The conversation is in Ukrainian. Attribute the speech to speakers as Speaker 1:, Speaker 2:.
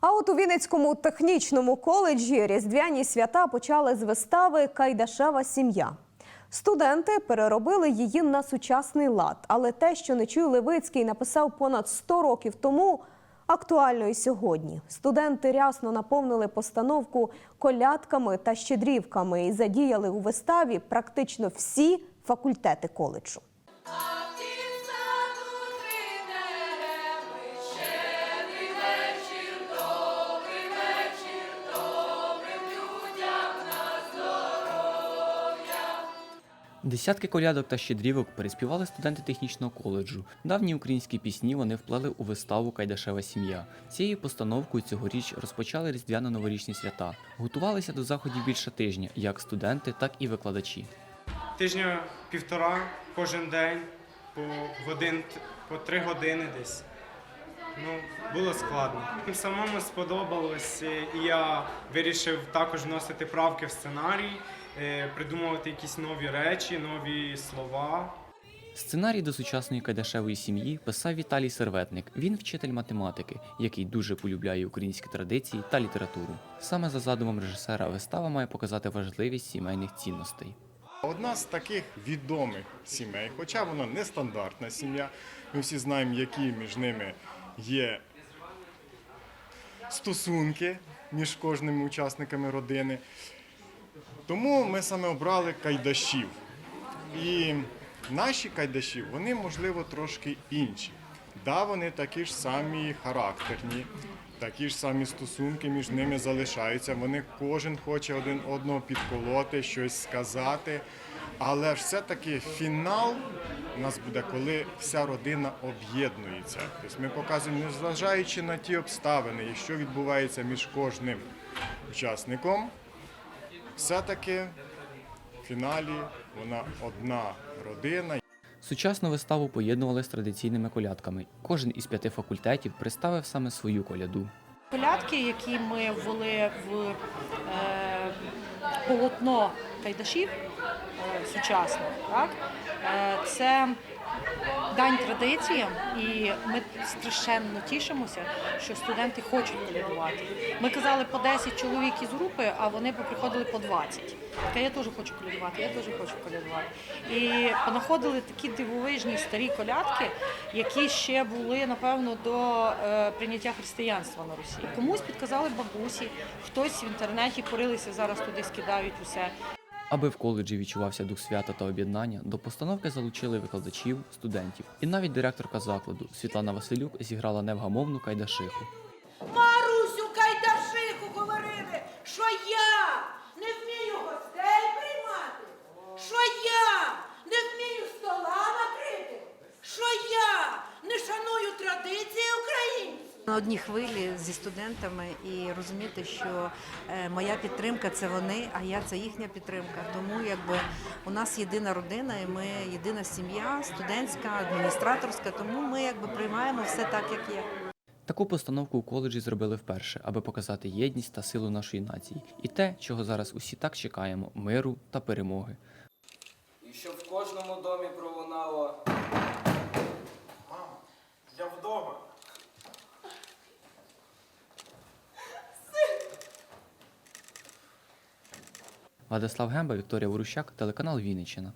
Speaker 1: А от у Вінницькому технічному коледжі різдвяні свята почали з вистави Кайдашева сім'я. Студенти переробили її на сучасний лад, але те, що Нечуй Левицький написав понад 100 років тому, актуально і сьогодні. Студенти рясно наповнили постановку колядками та щедрівками і задіяли у виставі практично всі факультети коледжу.
Speaker 2: Десятки колядок та щедрівок переспівали студенти технічного коледжу. Давні українські пісні вони вплели у виставу Кайдашева сім'я. Цією постановкою цьогоріч розпочали різдвяно-новорічні свята. Готувалися до заходів більше тижня, як студенти, так і викладачі.
Speaker 3: Тижня півтора кожен день по годин, по три години десь. Ну, було складно. Самому сподобалось, і я вирішив також вносити правки в сценарій, придумувати якісь нові речі, нові слова.
Speaker 2: Сценарій до сучасної Кайдашевої сім'ї писав Віталій Серветник. Він вчитель математики, який дуже полюбляє українські традиції та літературу. Саме за задумом режисера вистава має показати важливість сімейних цінностей.
Speaker 4: Одна з таких відомих сімей, хоча вона не стандартна сім'я, ми всі знаємо, які між ними є стосунки між кожними учасниками родини. Тому ми саме обрали кайдашів. І наші кайдаші, вони, можливо, трошки інші. Да, вони такі ж самі характерні, такі ж самі стосунки між ними залишаються. Вони кожен хоче один одного підколоти, щось сказати. Але все-таки фінал у нас буде, коли вся родина об'єднується. Тобто ми показуємо, незважаючи на ті обставини, що відбувається між кожним учасником, все-таки в фіналі вона одна родина.
Speaker 2: Сучасну виставу поєднували з традиційними колядками. Кожен із п'яти факультетів представив саме свою коляду.
Speaker 5: Колядки, які ми ввели в е, полотно кайдашів е, сучасних, так? Е, це дань традиціям, і ми страшенно тішимося, що студенти хочуть колядувати. Ми казали по 10 чоловік із групи, а вони приходили по 20. Така я теж хочу колядувати, я теж хочу колядувати. І понаходили такі дивовижні старі колядки, які ще були, напевно, до е, прийняття християнства на Росії. Комусь підказали бабусі, хтось в інтернеті порилися, зараз туди скидають усе.
Speaker 2: Аби в коледжі відчувався дух свята та об'єднання, до постановки залучили викладачів, студентів. І навіть директорка закладу Світлана Василюк зіграла невгамовну кайдашиху.
Speaker 6: На одній хвилі зі студентами і розуміти, що е, моя підтримка це вони, а я це їхня підтримка. Тому якби у нас єдина родина, і ми єдина сім'я, студентська, адміністраторська. Тому ми якби приймаємо все так, як є.
Speaker 2: Таку постановку у коледжі зробили вперше, аби показати єдність та силу нашої нації, і те, чого зараз усі так чекаємо миру та перемоги.
Speaker 7: І щоб в кожному домі пролунало
Speaker 3: Я вдома.
Speaker 2: Владислав Гемба, Вікторія Ворущак, телеканал Вінниччина.